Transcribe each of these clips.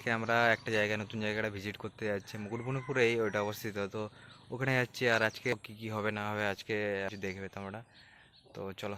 আজকে আমরা একটা জায়গা নতুন জায়গাটা ভিজিট করতে যাচ্ছি, মুকুটমণিপুরেই ওইটা অবস্থিত। তো ওখানে যাচ্ছি আর আজকে কি কি হবে না হবে আজকে দেখবে তোমরা। তো চলো।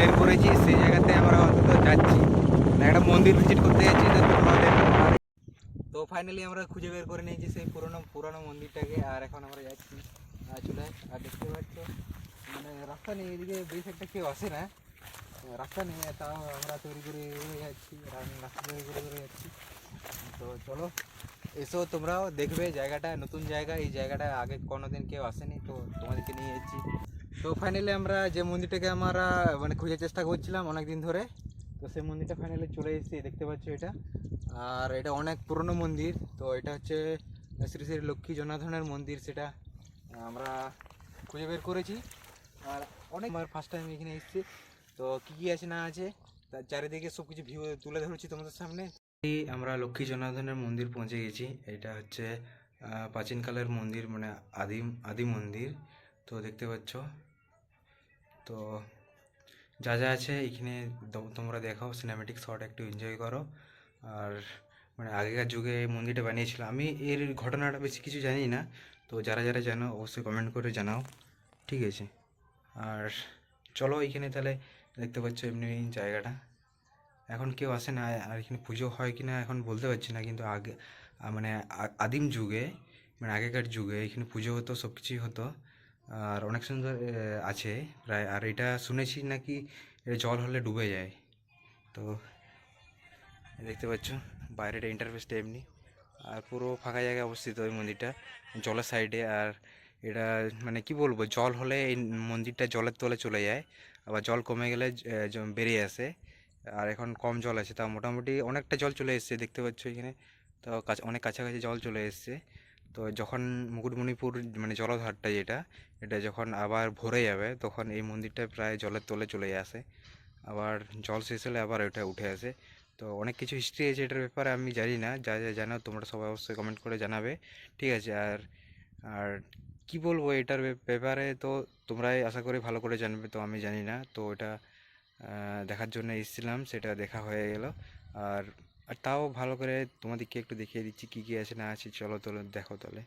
বের করেছি, সেই জায়গাতে আমরা অন্তত যাচ্ছি। মানে একটা মন্দির ভিজিট করতে যাচ্ছি, তো ফাইনালি আমরা খুঁজে বের করে নিয়েছি সেই পুরনো পুরনো মন্দিরটাকে, আর এখন আমরা যাচ্ছি চলে আর দেখতে পাচ্ছ মানে রাস্তা নেই, এদিকে বেশ একটা কেউ আসে না। রাস্তা নেই, তাও আমরা তৈরি করে যাচ্ছি রাস্তা তৈরি করে করে যাচ্ছি। তো চলো, এসো তোমরাও দেখবে জায়গাটা, নতুন জায়গা। এই জায়গাটা আগে কোনোদিন কেউ আসেনি, তো তোমাদেরকে নিয়ে যাচ্ছি। তো ফাইনালি আমরা যে মন্দিরটাকে আমরা মানে খোঁজার চেষ্টা করছিলাম অনেক দিন ধরে, তো সেই মন্দিরটা ফাইনালি চলে এসেছি, দেখতে পাচ্ছ এটা। আর এটা অনেক পুরনো মন্দির, তো এটা হচ্ছে শ্রী শ্রী লক্ষ্মী জনার্দনের মন্দির সেটা আমরা খুঁজে বের করেছি। আর অনেক আমার ফার্স্ট টাইম এখানে এসেছি, তো কী কী আছে না আছে, তার চারিদিকে সব কিছু ভিউ তুলে ধরেছি তোমাদের সামনে। আমরা লক্ষ্মী জনার্দনের মন্দির পৌঁছে গেছি, এটা হচ্ছে প্রাচীনকালের মন্দির মানে আদিম, আদি মন্দির, তো দেখতে পাচ্ছ। তো যা যা আছে এখানে তোমরা দেখো সিনেমেটিক শট একটু এনজয় করো। আর মানে আগেকার যুগে এই মন্দিরটা বানিয়েছিল আমি এর ঘটনাটা বেশি কিছু জানি না, তো যারা যারা জানো অবশ্যই কমেন্ট করে জানাও। ঠিক আছে? আর চলো এখানে তাহলে দেখতে পাচ্ছ এমনি জায়গাটা। এখন কেউ আসে না, আর এখানে পুজো হয় কি না এখন বলতে পারছি না, কিন্তু আগে মানে আদিম যুগে মানে আগেকার যুগে এখানে পুজো হতো সব কিছুই হতো। আর অনেক সুন্দর আছে। প্রায়, আর এটা শুনেছি নাকি জল হলে ডুবে যায়। তো দেখতে পাচ্ছ, বাইরেটা ইন্টারফেসটা এমনি। আর পুরো ফাঁকা জায়গায় অবস্থিত ওই মন্দিরটা, জলের সাইডে আর এটা মানে কি বলব, জল হলে এই মন্দিরটা জলের তলে চলে যায়। আবার জল কমে গেলে বেরিয়ে আসে। আর এখন কম জল আছে তা মোটামুটি অনেকটা জল চলে এসেছে, দেখতে পাচ্ছ এখানে। তো কাছ- অনেক কাছাকাছি জল চলে এসেছে। তো যখন মুকুটমণিপুর মানে জলধারটা যেটা, এটা যখন আবার ভরে যাবে, তখন এই মন্দিরটা প্রায় জলের তলে চলে আসে। আবার জল শেষ হলে আবার ওটা উঠে আসে। তো অনেক কিছু হিস্ট্রি আছে এটার ব্যাপারে আমি জানি না। যা যা জানো তোমরা সবাই অবশ্যই কমেন্ট করে জানাবে। ঠিক আছে, আর আর কি বলব এটার ব্যাপারে তো তোমরাই আশা করি ভালো করে জানবে, তো আমি জানি না। তো এটা দেখার জন্য এসেছিলাম, সেটা দেখা হয়ে গেল। আর আর তাও ভালো করে তোমাদেরকে একটু দেখিয়ে দিচ্ছি কী কী আছে না আছে, চলো তোলো দেখো তাহলে।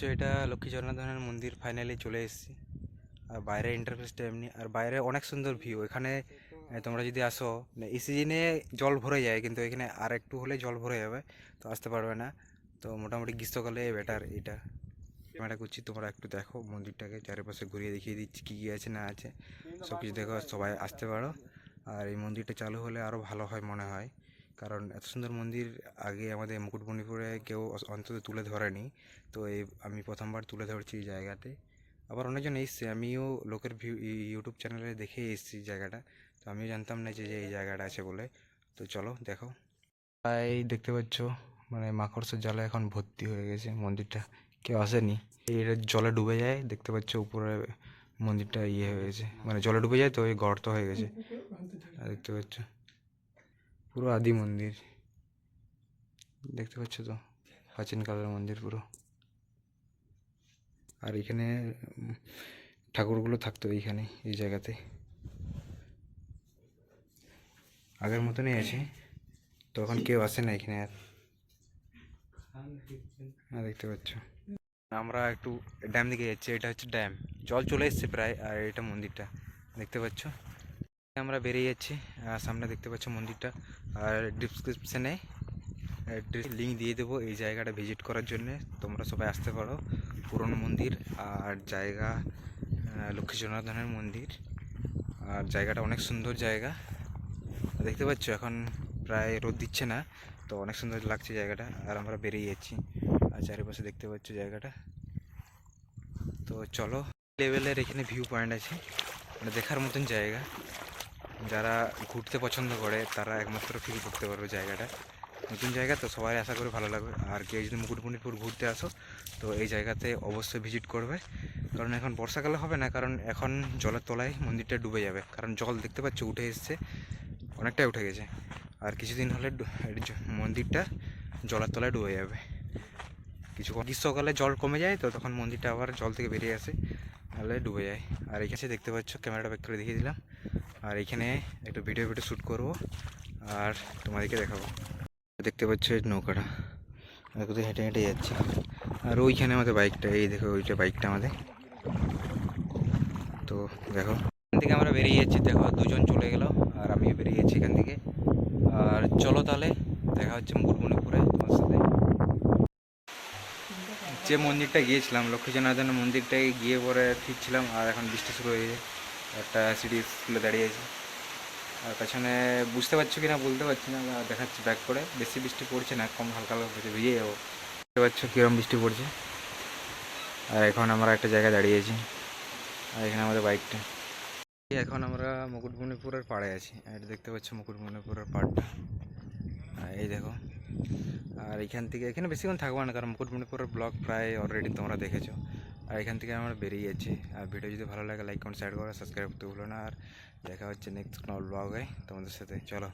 পাচ্ছ এটা লক্ষ্মী জনার্দনের মন্দির ফাইনালি চলে এসেছি। আর বাইরে ইন্টারফেসটা এমনি আর বাইরে অনেক সুন্দর ভিউ এখানে তোমরা যদি আসো মানে এই জল ভরে যায়, কিন্তু এখানে আর একটু হলে জল ভরে যাবে, তো আসতে পারবে না। তো মোটামুটি গ্রীষ্মকালে বেটার এটা। ক্যামেরা করছি, তোমরা একটু দেখো, মন্দিরটাকে চারিপাশে ঘুরিয়ে দেখিয়ে দিচ্ছি, কী কী আছে, না আছে। সব কিছু দেখো, সবাই আসতে পারো। আর এই মন্দিরটা চালু হলে আরও ভালো হয় মনে হয়। কারণ এত সুন্দর মন্দির আগে আমাদের মুকুটমণিপুরে কেউ অন্তত তুলে ধরেনি। তো এই আমি প্রথমবার তুলে ধরছি এই জায়গাতে। আবার অনেকজন এসছে, আমিও লোকের ভিউ ইউটিউব চ্যানেলে দেখে এসেছি জায়গাটা। তো আমিও জানতাম না যে এই জায়গাটা আছে বলে। তো চলো, দেখো। তাই দেখতে পাচ্ছ মানে মাকড়সার জালে এখন ভর্তি হয়ে গেছে মন্দিরটা। কেউ আসেনি। এটা জলে ডুবে যায়, দেখতে পাচ্ছ উপরে মন্দিরটা ইয়ে হয়ে গেছে। মানে জলে ডুবে যায় তো ওই গর্ত হয়ে গেছে। দেখতে পাচ্ছ। পুরো আদি মন্দির। দেখতে পাচ্ছ তো? প্রাচীনকালের মন্দির পুরো। আর এখানে ঠাকুরগুলো থাকতো এইখানে, এই জায়গাতে। আগের মতনই আছে। তখন কেউ আসে না এখানে আর। হ্যাঁ দেখতে পাচ্ছ। আমরা একটু ড্যাম দিকে যাচ্ছি। এটা হচ্ছে ড্যাম। জল চলে এসছে প্রায়, আর এটা মন্দিরটা। দেখতে পাচ্ছ? আমরা বেরিয়ে যাচ্ছি। সামনে দেখতে পাচ্ছ মন্দিরটা। আর ডিসক্রিপশানে লিঙ্ক দিয়ে দেবো এই জায়গাটা ভিজিট করার জন্যে। তোমরা সবাই আসতে পারো। পুরনো মন্দির আর জায়গা লক্ষ্মী জনার্দনের মন্দির। আর জায়গাটা অনেক সুন্দর জায়গা। দেখতে পাচ্ছ এখন প্রায় রোদ দিচ্ছে না, তো অনেক সুন্দর লাগছে জায়গাটা। আর আমরা বেরিয়ে যাচ্ছি। আর চারিপাশে দেখতে পাচ্ছ জায়গাটা। তো চলো লেভেলের এখানে ভিউ পয়েন্ট আছে। মানে দেখার মতন জায়গা। যারা ঘুরতে পছন্দ করে, তারা একমাত্র ফিল করতে পারবে জায়গাটা। নতুন জায়গা তো সবাই আশা করি ভালো লাগবে। আর কেউ যদি মুকুটমণিপুর ঘুরতে আসো, তো এই জায়গাতে অবশ্যই ভিজিট করবে। কারণ এখন বর্ষাকালে হবে না, কারণ এখন জলের তলায় মন্দিরটা ডুবে যাবে। কারণ জল দেখতে পাচ্ছ উঠে এসছে, অনেকটাই উঠে গেছে। আর কিছুদিন হলে মন্দিরটা জলের তলায় ডুবে যাবে। কিছু গ্রীষ্মকালে জল কমে যায়, তো তখন মন্দিরটা আবার জল থেকে বেরিয়ে আসে নাহলে ডুবে যায়। আর এখানে দেখতে পাচ্ছ, ক্যামেরাটা ব্যাক করে দেখিয়ে দিলাম। আর এখানে একটু ভিডিও ভিডিও শ্যুট করব আর তোমাদেরকে দেখাবো। দেখতে পাচ্ছ নৌকাটা। কোথায় হেঁটে হেঁটে যাচ্ছি। আর ওইখানে আমাদের বাইকটা, এই দেখো, ওইটা বাইকটা আমাদের। তো দেখো, এখান থেকে আমরা বেরিয়ে যাচ্ছি। দেখো, দুজন চলে গেল আর আমি বেরিয়ে যাচ্ছি এখান থেকে। আর চলো তাহলে, দেখা হচ্ছে মুকুটমণিপুরে তোমার সাথে। যে মন্দিরটা গিয়েছিলাম লক্ষ্মী জনার্দনের মন্দিরটায় গিয়ে পরে ফিরছিলাম আর এখন বৃষ্টি শুরু হয়ে যায় একটা সিঁড়ি স্কুলে দাঁড়িয়ে আছি। আর পেছনে বুঝতে পারছ কি না বলতে পারছি না দেখাচ্ছি ব্যাক করে। বেশি বৃষ্টি পড়ছে না, কম হালকা হালকা পড়ছে ভিজে যাব। বুঝতে পারছ কীরকম বৃষ্টি পড়ছে। আর এখন আমরা একটা জায়গায় দাঁড়িয়েছি আর এখানে আমাদের বাইকটা এখন আমরা মুকুটমণিপুরের পাড়ে আছি এটা দেখতে পাচ্ছ মুকুটমণিপুরের পাড়টা। এই দেখো, আর এখান থেকে, এখানে বেশিক্ষণ থাকব না, কারণ মুকুটমণিপুরের ব্লগ প্রায় অলরেডি তোমরা দেখেছ। আর এখান থেকে আমরা বেরিয়ে যাচ্ছি। আর ভিডিও যদি ভালো লাগে লাইক কমেন্ট শেয়ার করো সাবস্ক্রাইব করতে ভুলো না। আর দেখা হচ্ছে নেক্সট কোনো ব্লগে তোমাদের সাথে। চলো।